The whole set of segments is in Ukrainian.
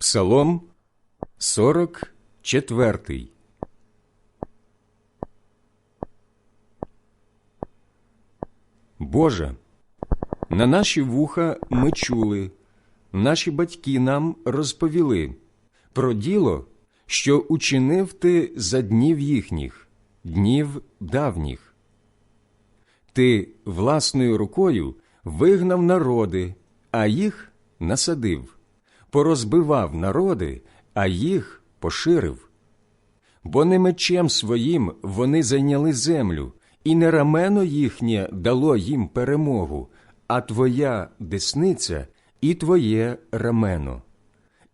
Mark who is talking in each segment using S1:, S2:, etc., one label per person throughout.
S1: Псалом 44 Боже, на наші вуха ми чули, наші батьки нам розповіли про діло, що учинив ти за днів їхніх, днів давніх. Ти власною рукою вигнав народи, а їх насадив, порозбивав народи, а їх поширив. Бо не мечем своїм вони зайняли землю, і не рамено їхнє дало їм перемогу, а твоя десниця і твоє рамено,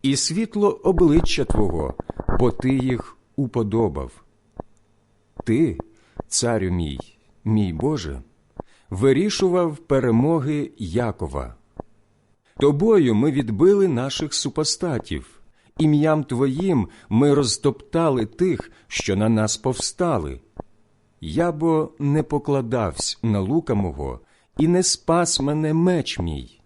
S1: і світло обличчя Твого, бо ти їх уподобав. Ти, царю мій, мій Боже, вирішував перемоги Якова. Тобою ми відбили наших супостатів, ім'ям Твоїм ми розтоптали тих, що на нас повстали. Я бо не покладавсь на лука мого, і не спас мене меч мій.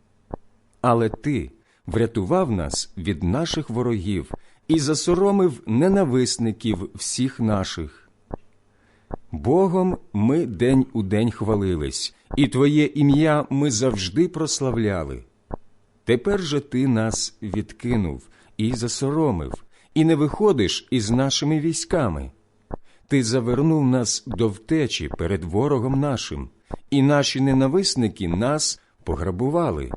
S1: Але ти врятував нас від наших ворогів і засоромив ненависників всіх наших. Богом ми день у день хвалились, і Твоє ім'я ми завжди прославляли. Тепер же ти нас відкинув і засоромив, і не виходиш із нашими військами. Ти завернув нас до втечі перед ворогом нашим, і наші ненависники нас пограбували.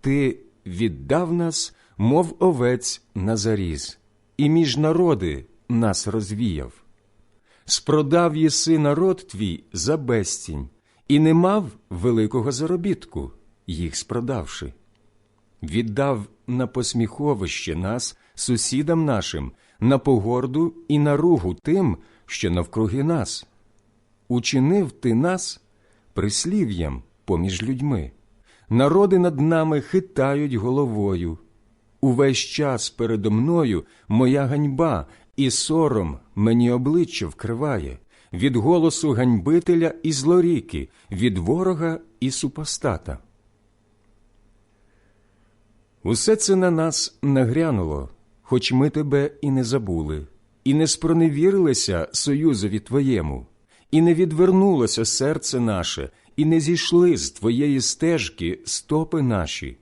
S1: Ти віддав нас, мов овець на заріз, і між народи нас розвіяв. Спродав єси народ твій за безцінь, і не мав великого заробітку, їх спродавши. Віддав на посміховище нас сусідам нашим, на погорду і на ругу тим, що навкруги нас. Учинив ти нас прислів'ям поміж людьми. Народи над нами хитають головою. Увесь час передо мною моя ганьба і сором мені обличчя вкриває від голосу ганьбителя і злоріки, від ворога і супостата. Усе це на нас нагрянуло, хоч ми тебе і не забули, і не спроневірилися союзові твоєму, і не відвернулося серце наше, і не зійшли з твоєї стежки стопи наші,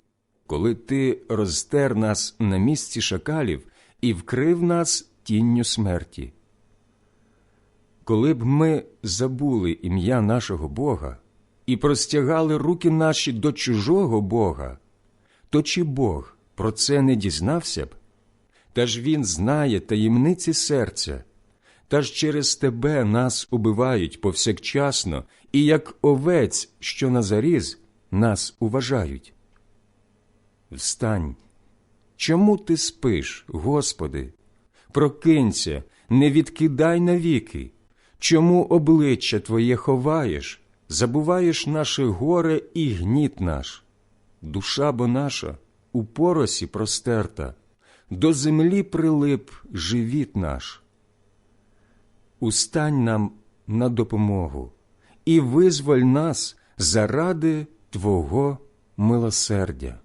S1: коли ти розтер нас на місці шакалів і вкрив нас тінню смерті. Коли б ми забули ім'я нашого Бога і простягали руки наші до чужого Бога, то чи Бог про це не дізнався б? Та ж Він знає таємниці серця, та ж через тебе нас убивають повсякчасно, і як овець, що на заріз, нас уважають. Встань, чому ти спиш, Господи? Прокинься, не відкидай навіки. Чому обличчя Твоє ховаєш, забуваєш наше горе і гніт наш? Душа бо наша у поросі простерта, до землі прилип живіт наш. Устань нам на допомогу і визволь нас заради Твого милосердя.